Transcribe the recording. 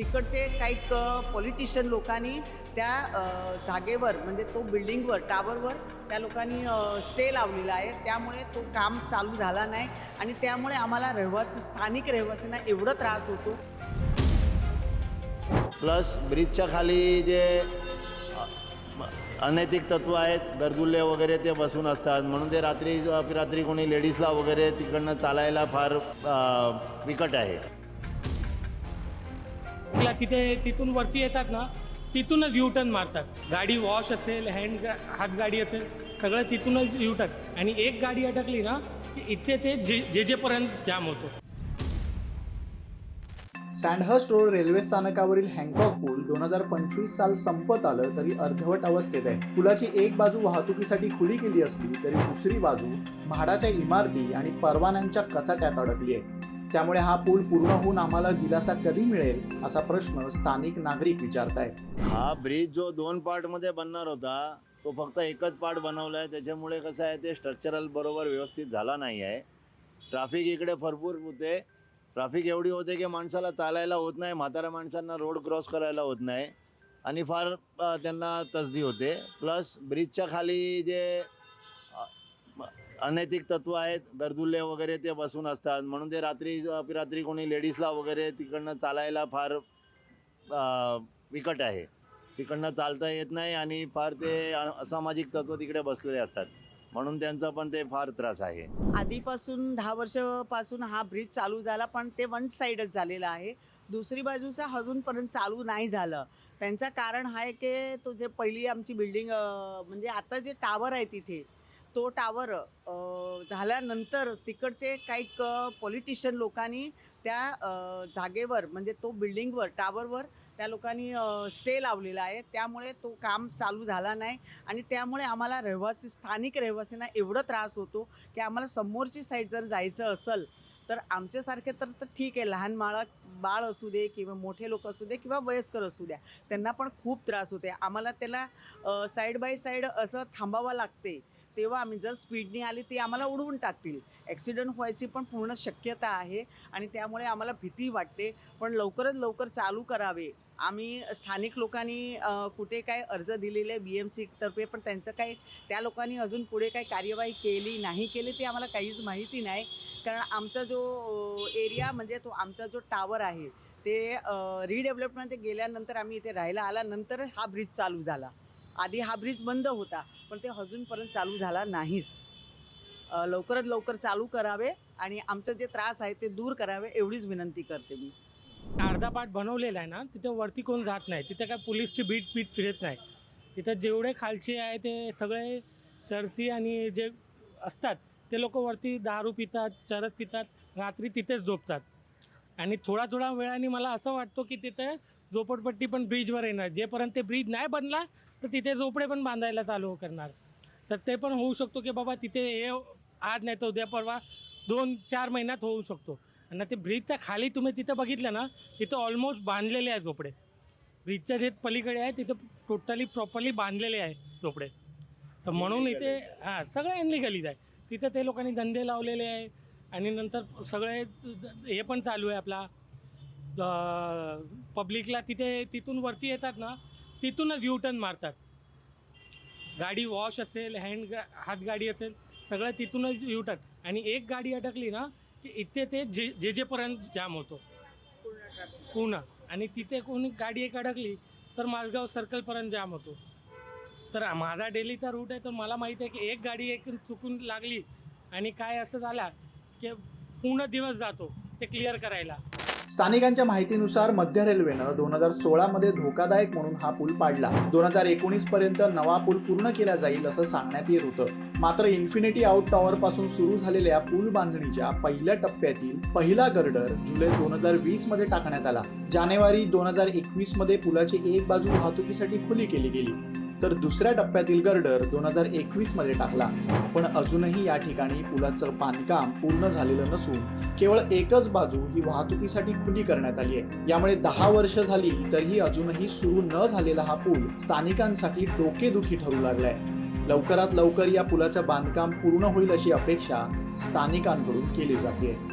तिकडचे काही पॉलिटिशियन लोकांनी त्या जागेवर म्हणजे तो बिल्डिंगवर टावरवर त्या लोकांनी स्टे लावलेला आहे. त्यामुळे तो काम चालू झाला नाही आणि त्यामुळे आम्हाला रहिवासी स्थानिक रहिवासींना एवढं त्रास होतो. प्लस ब्रिजच्या खाली जे अनैतिक तत्व आहेत गरजुल्ले वगैरे ते बसून असतात. म्हणून ते रात्री रात्री कोणी लेडीजला वगैरे तिकडनं चालायला फार बिकट आहे. तिला तिथे तिथून वरती येतात ना तिथूनच यू टर्न मारतात. गाडी वॉश असेल हँड हात गाडी असेल सगळं तिथूनच यूटर्न आणि एक गाडी अटकली ना की इथे ते जे जे जेपर्यंत जाम होतो. सँडहर्स्ट रोड रेल्वे स्थानकावरील हँकॉक पूल दोन हजार पंचवीस साल संपत आलं तरी अर्धवट अवस्थेत आहे. पुलाची एक बाजू वाहतुकीसाठी खुली केली असली तरी दुसरी बाजू म्हाडाच्या इमारती आणि परवान्यांच्या कचाट्यात अडकली आहे. त्यामुळे हा पूल पूर्ण होऊन आम्हाला दिलासा कधी मिळेल असा प्रश्न स्थानिक नागरिक विचारतायत. हा ब्रिज जो दोन पार्टमध्ये बनणार होता तो फक्त एकच पार्ट बनवला आहे त्याच्यामुळे कसं आहे ते स्ट्रक्चरल बरोबर व्यवस्थित झाला नाही आहे ट्रॅफिक इकडे भरपूर होते. ट्रॅफिक एवढी होते की माणसाला चालायला होत नाही म्हाताऱ्या माणसांना रोड क्रॉस करायला होत नाही. आणि फार त्यांना तसदी होते. प्लस ब्रिजच्या खाली जे अनैतिक तत्व आहेत दर्दुल्ले वगैरे ते बसून असतात. म्हणून ते रात्री रात्री कोणी लेडीजला वगैरे तिकडनं चालायला फार विकट बिकट आहे. तिकडनं चालता येत नाही आणि फार ते असामाजिक तत्व तिकडे बसलेले असतात. म्हणून त्यांचा पण ते फार त्रास आहे. आधीपासून दहा वर्षापासून हा ब्रिज चालू झाला पण ते वन साईडच झालेला आहे. दुसरी बाजूचा अजूनपर्यंत चालू नाही झालं. त्यांचं कारण आहे की तो जे पहिली आमची बिल्डिंग म्हणजे आता जे टावर आहे तिथे तो टावर झाल्यानंतर तिकडचे काही पॉलिटिशियन लोकांनी त्या जागेवर म्हणजे तो बिल्डिंगवर टावरवर त्या लोकांनी स्टे लावलेला आहे. त्यामुळे तो काम चालू झाला नाही आणि त्यामुळे आम्हाला रहिवासी स्थानिक रहिवासींना एवढं त्रास होतो की आम्हाला समोरची साईड जर जायचं असेल तर आमच्यासारखे तर तर ठीक आहे लहान बाळा बाळ असू दे किंवा मोठे लोक असू दे किंवा वयस्कर असू द्या त्यांना पण खूप त्रास होते आम्हाला त्याला साईड बाय साईड असं थांबावं लागते तेव्हा आम्ही जर स्पीडने आली ती आम्हाला उडवून टाकतील. ॲक्सिडंट व्हायची पण पूर्ण शक्यता आहे आणि त्यामुळे आम्हाला भीती वाटते. पण लवकरात लवकर चालू करावे. आम्ही स्थानिक लोकांनी कुठे काय अर्ज दिलेले बी एम सीतर्फे पण त्यांचं काही त्या लोकांनी अजून पुढे काही कार्यवाही केली नाही केली ते आम्हाला काहीच माहिती नाही. कारण आमचा जो एरिया म्हणजे तो आमचा जो टावर आहे ते रिडेव्हलपमेंट गेल्यानंतर आम्ही इथे राहायला आल्यानंतर हा ब्रिज चालू झाला. आधी हा ब्रिज बंद होता पण ते अजूनपर्यंत चालू झाला नाहीच. लवकरात लवकर चालू करावे आणि आमचं जे त्रास आहे ते दूर करावे एवढीच विनंती करते मी. अर्धा पाठ बनवलेला आहे ना तिथं वरती कोण जात नाही. तिथं काय पोलीसची बीट पीट फिरत नाही. तिथं जेवढे खालचे आहे ते सगळे चरसी आणि जे असतात ते लोक वरती दारू पितात चरत पितात रात्री तिथेच झोपतात. आणि थोडा थोडा वेळाने मला असं वाटतो की तिथे झोपडपट्टी पण ब्रिजवर येणार. जेपर्यंत ते ब्रिज नाही बनला तर तिथे झोपडे पण बांधायला चालू करणार. तर ते पण होऊ शकतो की बाबा तिथे हे आज नाही तर उद्या परवा दोन चार महिन्यात होऊ शकतो. आणि ते ब्रिजच्या खाली तुम्ही तिथं बघितलं ना तिथं ऑलमोस्ट बांधलेले आहे झोपडे. ब्रिजच्या जे पलीकडे आहे तिथं टोटली प्रॉपरली बांधलेले आहे झोपडे. तर म्हणून इथे हां सगळं इनलिगलीच आहे तिथं ते लोकांनी धंदे लावलेले आहे. आणि नंतर सगळे हे पण चालू आहे आपला. पब्लिकला तिथे तिथून वरती येतात ना तिथूनच यू टर्न मारतात. गाडी वॉश असेल हँड हात गाडी असेल सगळं तिथूनच यू टर्न आणि एक गाडी अटकली ना की इथे ते जे जे जेपर्यंत जाम होतो. पूर्ण आणि तिथे कोणी गाडी एक अडकली तर माझगाव सर्कलपर्यंत जाम होतो. तर माझा डेलीचा रूट आहे तर मला माहिती आहे की एक गाडी एक चुकून लागली आणि काय असं झाला की पूर्ण दिवस जातो ते क्लिअर करायला. स्थानिकांच्या माहितीनुसार मध्य रेल्वेनं दोन हजार सोळामध्ये धोकादायक म्हणून हा पूल पाडला. दोन हजार एकोणीस पर्यंत नवा पूल पूर्ण केला जाईल असं सांगण्यात येत होतं. मात्र इन्फिनिटी आउट टॉवर पासून सुरू झालेल्या पूल बांधणीच्या पहिल्या टप्प्यातील पहिला गर्डर जुलै दोन हजार वीसमध्ये टाकण्यात आला. जानेवारी दोन हजार एकवीसमध्ये पुलाची एक बाजू वाहतुकीसाठी खुली केली गेली. तर दुसऱ्या टप्प्यातील गर्डर दोन हजार एकवीसमध्ये टाकला. पण अजूनही या ठिकाणी पुलाचं बांधकाम पूर्ण झालेलं नसून केवळ एकच बाजू ही वाहतुकीसाठी खुली करण्यात आली आहे. यामुळे दहा वर्ष झाली तरीही अजूनही सुरू न झालेला हा पूल स्थानिकांसाठी डोकेदुखी ठरू लागलाय. लवकरात लवकर या पुलाचं बांधकाम पूर्ण होईल अशी अपेक्षा स्थानिकांकडून केली जाते